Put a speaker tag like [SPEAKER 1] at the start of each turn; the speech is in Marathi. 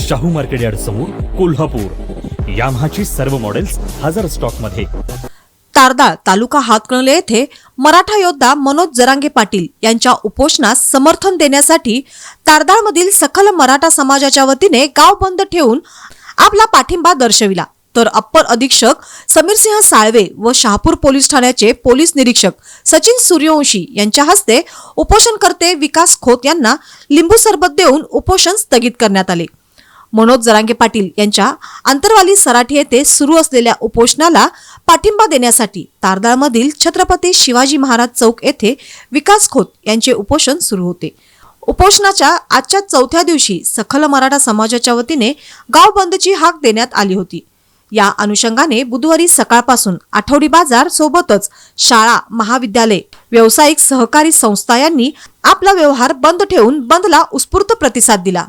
[SPEAKER 1] शाहू मार्केट यार्ड समोर कोल्हापूर. याम्हाची सर्व मॉडेल्स हजार स्टॉकमध्ये
[SPEAKER 2] तारदाळ तालुका हातकणले येथे मराठा योद्धा मनोज जरांगे पाटील यांच्या उपोषणास समर्थन देण्यासाठी तारदाळमधील सखल मराठा समाजाच्या वतीने गाव बंद ठेवून आपला पाठिंबा दर्शविला. तर अप्पर अधीक्षक समीरसिंह साळवे व शहापूर पोलीस ठाण्याचे पोलीस निरीक्षक सचिन सूर्यवंशी यांच्या हस्ते उपोषणकर्ते विकास खोत यांना लिंबू सरबत देऊन उपोषण स्थगित करण्यात आले. मनोज जरांगे पाटील यांच्या आंतरवाली सराठी येथे सुरू असलेल्या उपोषणाला पाठिंबा देण्यासाठी तारदाळमधील छत्रपती शिवाजी महाराज चौक येथे विकास खोत यांचे उपोषण सुरू होते. उपोषणाच्या आजच्या चौथ्या दिवशी सखल मराठा समाजाच्या वतीने गाव बंदची हाक देण्यात आली होती. या अनुषंगाने बुधवारी सकाळपासून आठवडी बाजार सोबतच शाळा महाविद्यालय व्यावसायिक सहकारी संस्था यांनी आपला व्यवहार बंद ठेवून बंदला उत्स्फूर्त प्रतिसाद दिला.